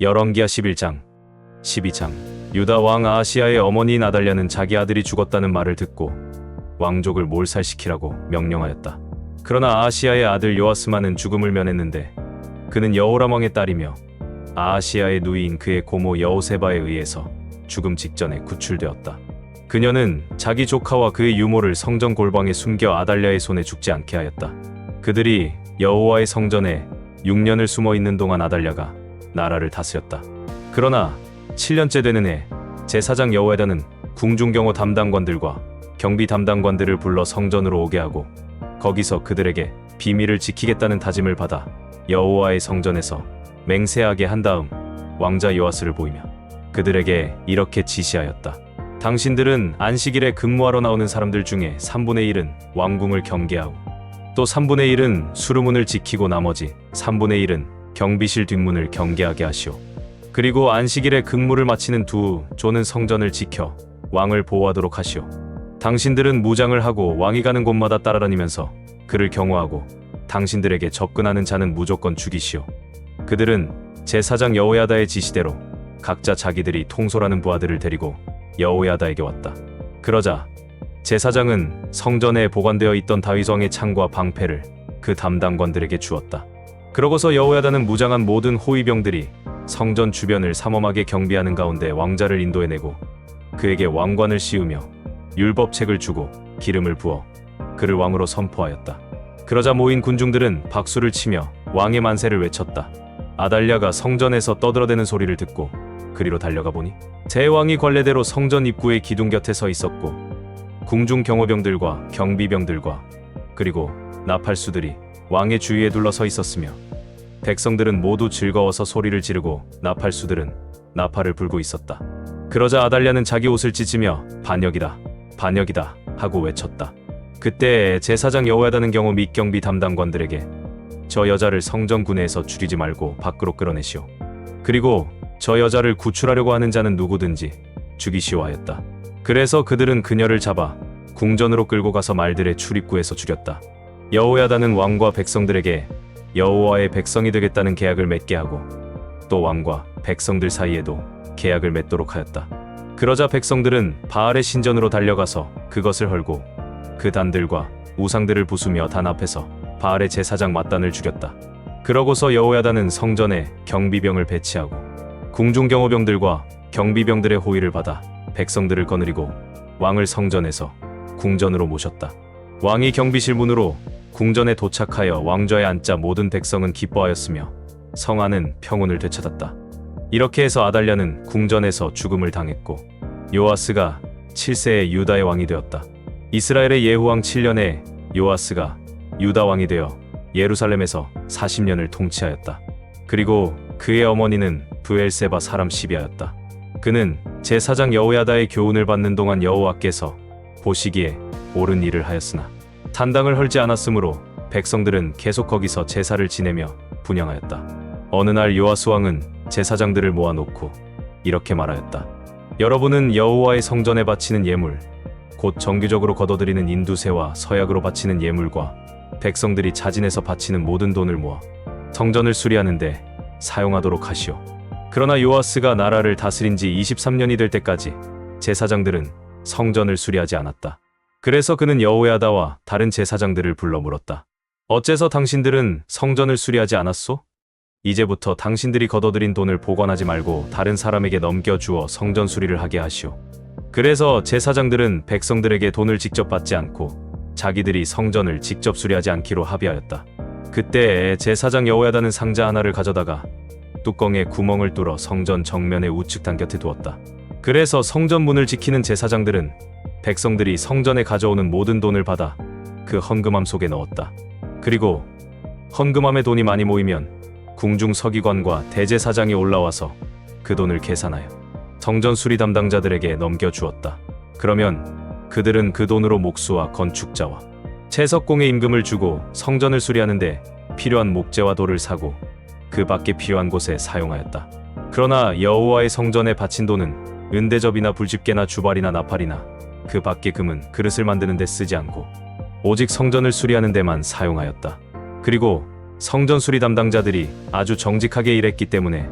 열왕기하 11장 12장 유다 왕 아하시아의 어머니인 아달랴는 자기 아들이 죽었다는 말을 듣고 왕족을 몰살시키라고 명령하였다. 그러나 아하시아의 아들 요아스만은 죽음을 면했는데 그는 여호람 왕의 딸이며 아하시아의 누이인 그의 고모 여호세바에 의해서 죽음 직전에 구출되었다. 그녀는 자기 조카와 그의 유모를 성전 골방에 숨겨 아달랴의 손에 죽지 않게 하였다. 그들이 여호와의 성전에 6년을 숨어 있는 동안 아달랴가 나라를 다스렸다. 그러나 7년째 되는 해 제사장 여호야다는 궁중경호 담당관들과 경비 담당관들을 불러 성전으로 오게 하고 거기서 그들에게 비밀을 지키겠다는 다짐을 받아 여호와의 성전에서 맹세하게 한 다음 왕자 요아스를 보이며 그들에게 이렇게 지시하였다. 당신들은 안식일에 근무하러 나오는 사람들 중에 3분의 1은 왕궁을 경계하고 또 3분의 1은 수루문을 지키고 나머지 3분의 1은 경비실 뒷문을 경계하게 하시오. 그리고 안식일에 근무를 마치는 두 조는 성전을 지켜 왕을 보호하도록 하시오. 당신들은 무장을 하고 왕이 가는 곳마다 따라다니면서 그를 경호하고 당신들에게 접근하는 자는 무조건 죽이시오. 그들은 제사장 여호야다의 지시대로 각자 자기들이 통솔하는 부하들을 데리고 여호야다에게 왔다. 그러자 제사장은 성전에 보관되어 있던 다윗 왕의 창과 방패를 그 담당관들에게 주었다. 그러고서 여호야다는 무장한 모든 호위병들이 성전 주변을 삼엄하게 경비하는 가운데 왕자를 인도해내고 그에게 왕관을 씌우며 율법책을 주고 기름을 부어 그를 왕으로 선포하였다. 그러자 모인 군중들은 박수를 치며 왕의 만세를 외쳤다. 아달랴가 성전에서 떠들어대는 소리를 듣고 그리로 달려가 보니 제왕이 관례대로 성전 입구의 기둥 곁에 서 있었고 궁중 경호병들과 경비병들과 그리고 나팔수들이 왕의 주위에 둘러서 있었으며 백성들은 모두 즐거워서 소리를 지르고 나팔수들은 나팔을 불고 있었다. 그러자 아달랴는 자기 옷을 찢으며 반역이다, 반역이다 하고 외쳤다. 그때 제사장 여호야다는 경우 및 경비 담당관들에게 저 여자를 성전 군에서 죽이지 말고 밖으로 끌어내시오. 그리고 저 여자를 구출하려고 하는 자는 누구든지 죽이시오 하였다. 그래서 그들은 그녀를 잡아 궁전으로 끌고 가서 말들의 출입구에서 죽였다. 여호야다는 왕과 백성들에게 여호와의 백성이 되겠다는 계약을 맺게 하고 또 왕과 백성들 사이에도 계약을 맺도록 하였다. 그러자 백성들은 바알의 신전으로 달려가서 그것을 헐고 그 단들과 우상들을 부수며 단 앞에서 바알의 제사장 마단을 죽였다. 그러고서 여호야다는 성전에 경비병을 배치하고 궁중 경호병들과 경비병들의 호의를 받아 백성들을 거느리고 왕을 성전에서 궁전으로 모셨다. 왕이 경비실 문으로 궁전에 도착하여 왕좌에 앉자 모든 백성은 기뻐하였으며 성안은 평온을 되찾았다. 이렇게 해서 아달랴는 궁전에서 죽음을 당했고 요아스가 7세의 유다의 왕이 되었다. 이스라엘의 예후왕 7년에 요아스가 유다 왕이 되어 예루살렘에서 40년을 통치하였다. 그리고 그의 어머니는 부엘세바 사람 시비하였다. 그는 제사장 여호야다의 교훈을 받는 동안 여호와께서 보시기에 옳은 일을 하였으나 산당을 헐지 않았으므로 백성들은 계속 거기서 제사를 지내며 분양하였다. 어느 날 요아스 왕은 제사장들을 모아놓고 이렇게 말하였다. 여러분은 여호와의 성전에 바치는 예물, 곧 정기적으로 거둬들이는 인두새와 서약으로 바치는 예물과 백성들이 자진해서 바치는 모든 돈을 모아 성전을 수리하는데 사용하도록 하시오. 그러나 요아스가 나라를 다스린 지 23년이 될 때까지 제사장들은 성전을 수리하지 않았다. 그래서 그는 여호야다와 다른 제사장들을 불러 물었다. 어째서 당신들은 성전을 수리하지 않았소? 이제부터 당신들이 거둬들인 돈을 보관하지 말고 다른 사람에게 넘겨주어 성전 수리를 하게 하시오. 그래서 제사장들은 백성들에게 돈을 직접 받지 않고 자기들이 성전을 직접 수리하지 않기로 합의하였다. 그때 제사장 여호야다는 상자 하나를 가져다가 뚜껑에 구멍을 뚫어 성전 정면의 우측 단 곁에 두었다. 그래서 성전 문을 지키는 제사장들은 백성들이 성전에 가져오는 모든 돈을 받아 그 헌금함 속에 넣었다. 그리고 헌금함에 돈이 많이 모이면 궁중 서기관과 대제사장이 올라와서 그 돈을 계산하여 성전 수리 담당자들에게 넘겨주었다. 그러면 그들은 그 돈으로 목수와 건축자와 채석공의 임금을 주고 성전을 수리하는데 필요한 목재와 돌을 사고 그 밖에 필요한 곳에 사용하였다. 그러나 여호와의 성전에 바친 돈은 은대접이나 불집게나 주발이나 나팔이나 그 밖의 금은 그릇을 만드는 데 쓰지 않고 오직 성전을 수리하는 데만 사용하였다. 그리고 성전 수리 담당자들이 아주 정직하게 일했기 때문에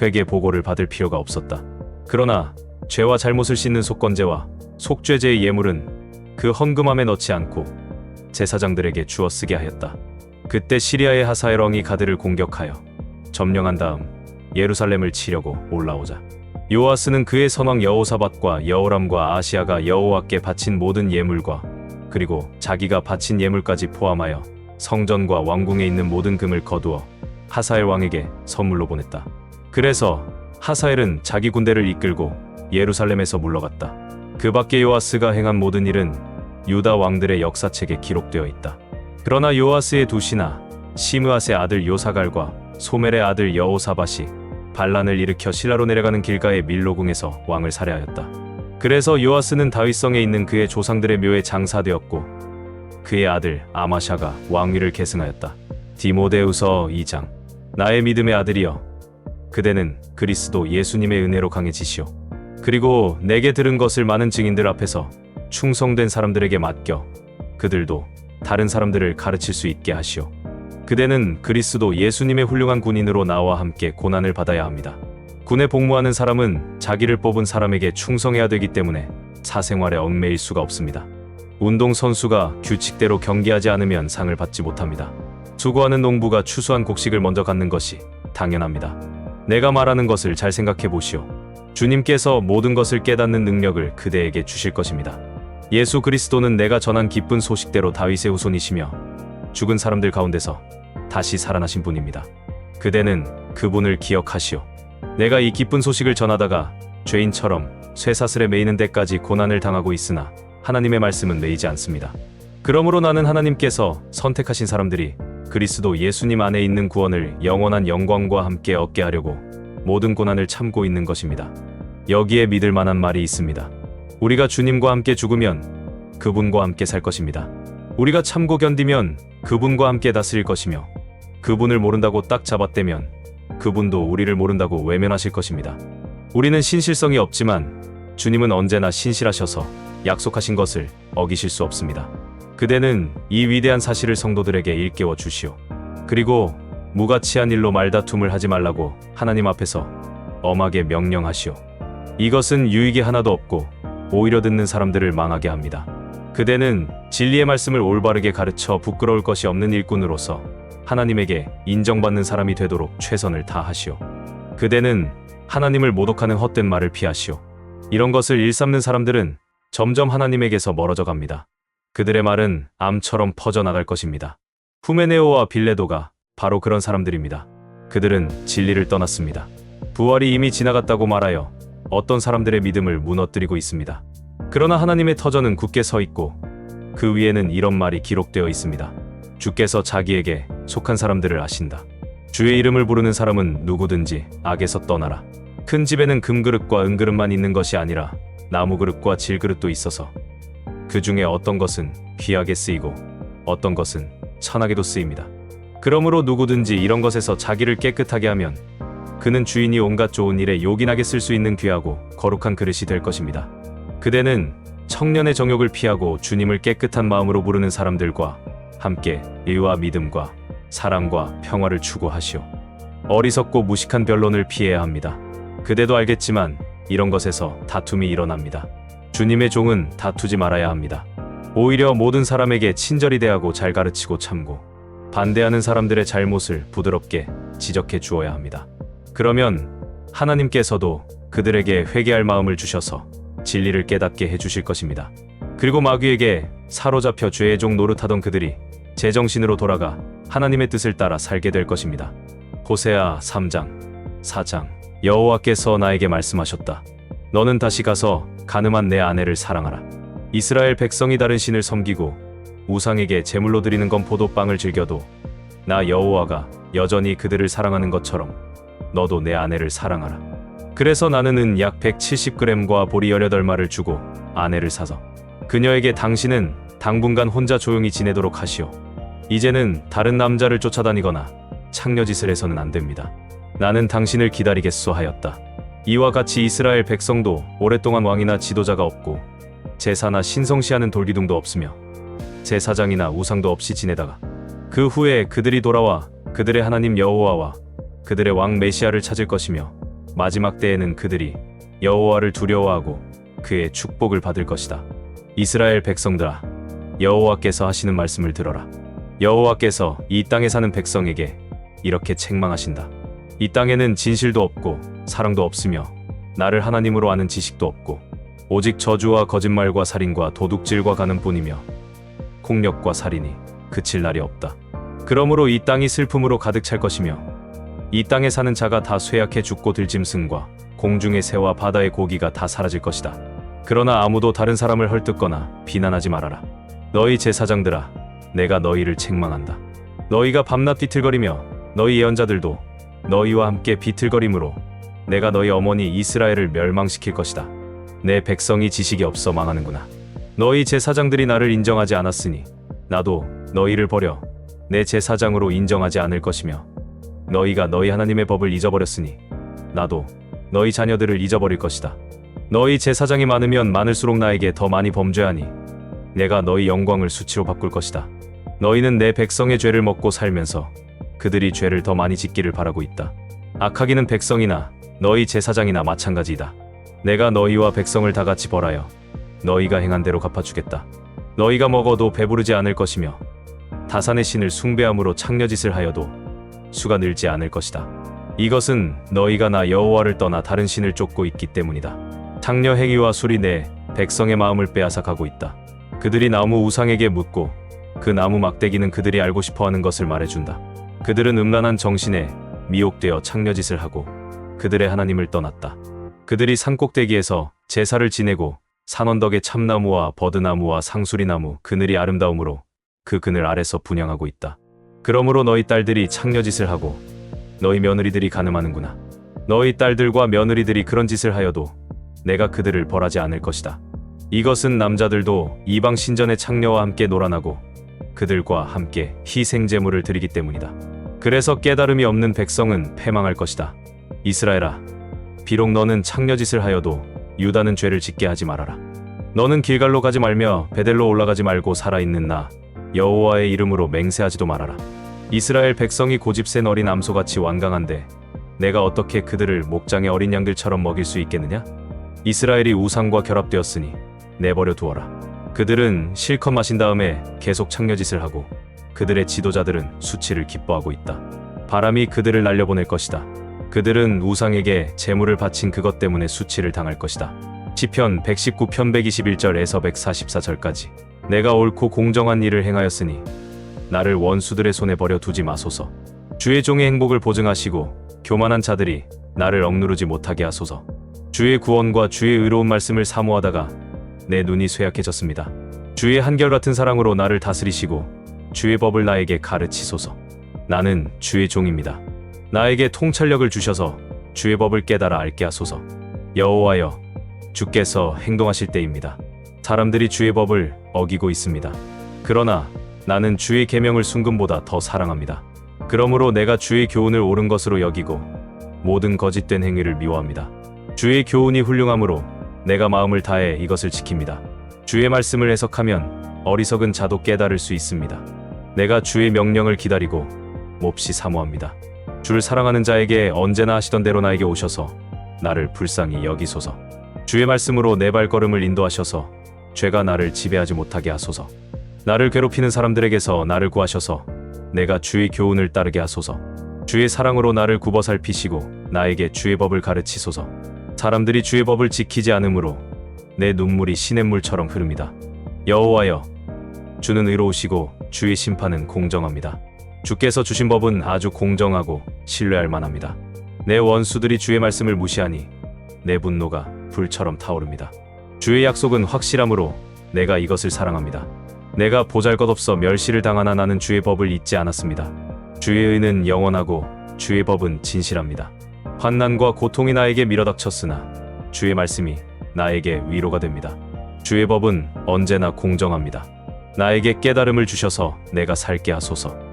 회개 보고를 받을 필요가 없었다. 그러나 죄와 잘못을 씻는 속건제와 속죄제의 예물은 그 헌금함에 넣지 않고 제사장들에게 주어 쓰게 하였다. 그때 시리아의 하사엘 왕이 가드를 공격하여 점령한 다음 예루살렘을 치려고 올라오자 요아스는 그의 선왕 여호사밧과 여호람과 아시아가 여호와께 바친 모든 예물과 그리고 자기가 바친 예물까지 포함하여 성전과 왕궁에 있는 모든 금을 거두어 하사엘 왕에게 선물로 보냈다. 그래서 하사엘은 자기 군대를 이끌고 예루살렘에서 물러갔다. 그 밖에 요아스가 행한 모든 일은 유다 왕들의 역사책에 기록되어 있다. 그러나 요아스의 두 신하 시므앗의 아들 요사갈과 소멜의 아들 여호사밧이 반란을 일으켜 신라로 내려가는 길가의 밀로궁에서 왕을 살해하였다. 그래서 요아스는 다윗성에 있는 그의 조상들의 묘에 장사되었고 그의 아들 아마샤가 왕위를 계승하였다. 디모데우서 2장 나의 믿음의 아들이여 그대는 그리스도 예수님의 은혜로 강해지시오. 그리고 내게 들은 것을 많은 증인들 앞에서 충성된 사람들에게 맡겨 그들도 다른 사람들을 가르칠 수 있게 하시오. 그대는 그리스도 예수님의 훌륭한 군인으로 나와 함께 고난을 받아야 합니다. 군에 복무하는 사람은 자기를 뽑은 사람에게 충성해야 되기 때문에 사생활에 얽매일 수가 없습니다. 운동 선수가 규칙대로 경기하지 않으면 상을 받지 못합니다. 수고하는 농부가 추수한 곡식을 먼저 갖는 것이 당연합니다. 내가 말하는 것을 잘 생각해 보시오. 주님께서 모든 것을 깨닫는 능력을 그대에게 주실 것입니다. 예수 그리스도는 내가 전한 기쁜 소식대로 다윗의 후손이시며 죽은 사람들 가운데서 다시 살아나신 분입니다. 그대는 그분을 기억하시오. 내가 이 기쁜 소식을 전하다가 죄인처럼 쇠사슬에 매이는 데까지 고난을 당하고 있으나 하나님의 말씀은 매이지 않습니다. 그러므로 나는 하나님께서 선택하신 사람들이 그리스도 예수님 안에 있는 구원을 영원한 영광과 함께 얻게 하려고 모든 고난을 참고 있는 것입니다. 여기에 믿을 만한 말이 있습니다. 우리가 주님과 함께 죽으면 그분과 함께 살 것입니다. 우리가 참고 견디면 그분과 함께 다스릴 것이며 그분을 모른다고 딱 잡아떼면 그분도 우리를 모른다고 외면하실 것입니다. 우리는 신실성이 없지만 주님은 언제나 신실하셔서 약속하신 것을 어기실 수 없습니다. 그대는 이 위대한 사실을 성도들에게 일깨워 주시오. 그리고 무가치한 일로 말다툼을 하지 말라고 하나님 앞에서 엄하게 명령하시오. 이것은 유익이 하나도 없고 오히려 듣는 사람들을 망하게 합니다. 그대는 진리의 말씀을 올바르게 가르쳐 부끄러울 것이 없는 일꾼으로서 하나님에게 인정받는 사람이 되도록 최선을 다하시오. 그대는 하나님을 모독하는 헛된 말을 피하시오. 이런 것을 일삼는 사람들은 점점 하나님에게서 멀어져 갑니다. 그들의 말은 암처럼 퍼져나갈 것입니다. 후메네오와 빌레도가 바로 그런 사람들입니다. 그들은 진리를 떠났습니다. 부활이 이미 지나갔다고 말하여 어떤 사람들의 믿음을 무너뜨리고 있습니다. 그러나 하나님의 터전은 굳게 서 있고 그 위에는 이런 말이 기록되어 있습니다. 주께서 자기에게 속한 사람들을 아신다. 주의 이름을 부르는 사람은 누구든지 악에서 떠나라. 큰 집에는 금그릇과 은그릇만 있는 것이 아니라 나무 그릇과 질그릇도 있어서 그 중에 어떤 것은 귀하게 쓰이고 어떤 것은 천하게도 쓰입니다. 그러므로 누구든지 이런 것에서 자기를 깨끗하게 하면 그는 주인이 온갖 좋은 일에 요긴하게 쓸 수 있는 귀하고 거룩한 그릇이 될 것입니다. 그대는 청년의 정욕을 피하고 주님을 깨끗한 마음으로 부르는 사람들과 함께 의와 믿음과 사랑과 평화를 추구하시오. 어리석고 무식한 변론을 피해야 합니다. 그대도 알겠지만 이런 것에서 다툼이 일어납니다. 주님의 종은 다투지 말아야 합니다. 오히려 모든 사람에게 친절히 대하고 잘 가르치고 참고 반대하는 사람들의 잘못을 부드럽게 지적해 주어야 합니다. 그러면 하나님께서도 그들에게 회개할 마음을 주셔서 진리를 깨닫게 해주실 것입니다. 그리고 마귀에게 사로잡혀 죄의 종 노릇하던 그들이 제정신으로 돌아가 하나님의 뜻을 따라 살게 될 것입니다. 호세아 3장 4장 여호와께서 나에게 말씀하셨다. 너는 다시 가서 가늠한 내 아내를 사랑하라. 이스라엘 백성이 다른 신을 섬기고 우상에게 제물로 드리는 건 포도빵을 즐겨도 나 여호와가 여전히 그들을 사랑하는 것처럼 너도 내 아내를 사랑하라. 그래서 나는 은약 170g과 보리 18마를 주고 아내를 사서 그녀에게 당신은 당분간 혼자 조용히 지내도록 하시오. 이제는 다른 남자를 쫓아다니거나 창녀짓을 해서는 안 됩니다. 나는 당신을 기다리겠소 하였다. 이와 같이 이스라엘 백성도 오랫동안 왕이나 지도자가 없고 제사나 신성시하는 돌기둥도 없으며 제사장이나 우상도 없이 지내다가 그 후에 그들이 돌아와 그들의 하나님 여호와와 그들의 왕 메시아를 찾을 것이며 마지막 때에는 그들이 여호와를 두려워하고 그의 축복을 받을 것이다. 이스라엘 백성들아 여호와께서 하시는 말씀을 들어라. 여호와께서 이 땅에 사는 백성에게 이렇게 책망하신다. 이 땅에는 진실도 없고 사랑도 없으며 나를 하나님으로 아는 지식도 없고 오직 저주와 거짓말과 살인과 도둑질과 가는 뿐이며 폭력과 살인이 그칠 날이 없다. 그러므로 이 땅이 슬픔으로 가득 찰 것이며 이 땅에 사는 자가 다 쇠약해 죽고 들짐승과 공중의 새와 바다의 고기가 다 사라질 것이다. 그러나 아무도 다른 사람을 헐뜯거나 비난하지 말아라. 너희 제사장들아, 내가 너희를 책망한다. 너희가 밤낮 비틀거리며 너희 예언자들도 너희와 함께 비틀거림으로 내가 너희 어머니 이스라엘을 멸망시킬 것이다. 내 백성이 지식이 없어 망하는구나. 너희 제사장들이 나를 인정하지 않았으니 나도 너희를 버려 내 제사장으로 인정하지 않을 것이며 너희가 너희 하나님의 법을 잊어버렸으니 나도 너희 자녀들을 잊어버릴 것이다. 너희 제사장이 많으면 많을수록 나에게 더 많이 범죄하니 내가 너희 영광을 수치로 바꿀 것이다. 너희는 내 백성의 죄를 먹고 살면서 그들이 죄를 더 많이 짓기를 바라고 있다. 악하기는 백성이나 너희 제사장이나 마찬가지이다. 내가 너희와 백성을 다 같이 벌하여 너희가 행한 대로 갚아주겠다. 너희가 먹어도 배부르지 않을 것이며 다산의 신을 숭배함으로 창녀짓을 하여도 수가 늘지 않을 것이다. 이것은 너희가 나 여호와를 떠나 다른 신을 쫓고 있기 때문이다. 창녀 행위와 술이 내 백성의 마음을 빼앗아 가고 있다. 그들이 나무 우상에게 묻고 그 나무 막대기는 그들이 알고 싶어 하는 것을 말해준다. 그들은 음란한 정신에 미혹되어 창녀짓을 하고 그들의 하나님을 떠났다. 그들이 산꼭대기에서 제사를 지내고 산언덕의 참나무와 버드나무와 상수리나무 그늘이 아름다움으로 그 그늘 아래서 분양하고 있다. 그러므로 너희 딸들이 창녀짓을 하고 너희 며느리들이 가늠하는구나. 너희 딸들과 며느리들이 그런 짓을 하여도 내가 그들을 벌하지 않을 것이다. 이것은 남자들도 이방 신전의 창녀와 함께 놀아나고 그들과 함께 희생 제물을 드리기 때문이다. 그래서 깨달음이 없는 백성은 패망할 것이다. 이스라엘아, 비록 너는 창녀짓을 하여도 유다는 죄를 짓게 하지 말아라. 너는 길갈로 가지 말며 베델로 올라가지 말고 살아있는 나 여호와의 이름으로 맹세하지도 말아라. 이스라엘 백성이 고집센 어린 암소같이 완강한데 내가 어떻게 그들을 목장의 어린 양들처럼 먹일 수 있겠느냐? 이스라엘이 우상과 결합되었으니 내버려 두어라. 그들은 실컷 마신 다음에 계속 창녀짓을 하고 그들의 지도자들은 수치를 기뻐하고 있다. 바람이 그들을 날려보낼 것이다. 그들은 우상에게 재물을 바친 그것 때문에 수치를 당할 것이다. 시편 119편 121절에서 144절까지 내가 옳고 공정한 일을 행하였으니 나를 원수들의 손에 버려 두지 마소서. 주의 종의 행복을 보증하시고 교만한 자들이 나를 억누르지 못하게 하소서. 주의 구원과 주의 의로운 말씀을 사모하다가 내 눈이 쇠약해졌습니다. 주의 한결같은 사랑으로 나를 다스리시고 주의 법을 나에게 가르치소서. 나는 주의 종입니다. 나에게 통찰력을 주셔서 주의 법을 깨달아 알게 하소서. 여호와여, 주께서 행동하실 때입니다. 사람들이 주의 법을 어기고 있습니다. 그러나 나는 주의 계명을 순금보다 더 사랑합니다. 그러므로 내가 주의 교훈을 옳은 것으로 여기고 모든 거짓된 행위를 미워합니다. 주의 교훈이 훌륭하므로 내가 마음을 다해 이것을 지킵니다. 주의 말씀을 해석하면 어리석은 자도 깨달을 수 있습니다. 내가 주의 명령을 기다리고 몹시 사모합니다. 주를 사랑하는 자에게 언제나 하시던 대로 나에게 오셔서 나를 불쌍히 여기소서. 주의 말씀으로 내 발걸음을 인도하셔서 죄가 나를 지배하지 못하게 하소서. 나를 괴롭히는 사람들에게서 나를 구하셔서 내가 주의 교훈을 따르게 하소서. 주의 사랑으로 나를 굽어 살피시고 나에게 주의 법을 가르치소서. 사람들이 주의 법을 지키지 않으므로 내 눈물이 시냇물처럼 흐릅니다. 여호와여, 주는 의로우시고 주의 심판은 공정합니다. 주께서 주신 법은 아주 공정하고 신뢰할 만합니다. 내 원수들이 주의 말씀을 무시하니 내 분노가 불처럼 타오릅니다. 주의 약속은 확실함으로 내가 이것을 사랑합니다. 내가 보잘것없어 멸시를 당하나 나는 주의 법을 잊지 않았습니다. 주의 의는 영원하고 주의 법은 진실합니다. 환난과 고통이 나에게 밀어닥쳤으나 주의 말씀이 나에게 위로가 됩니다. 주의 법은 언제나 공정합니다. 나에게 깨달음을 주셔서 내가 살게 하소서.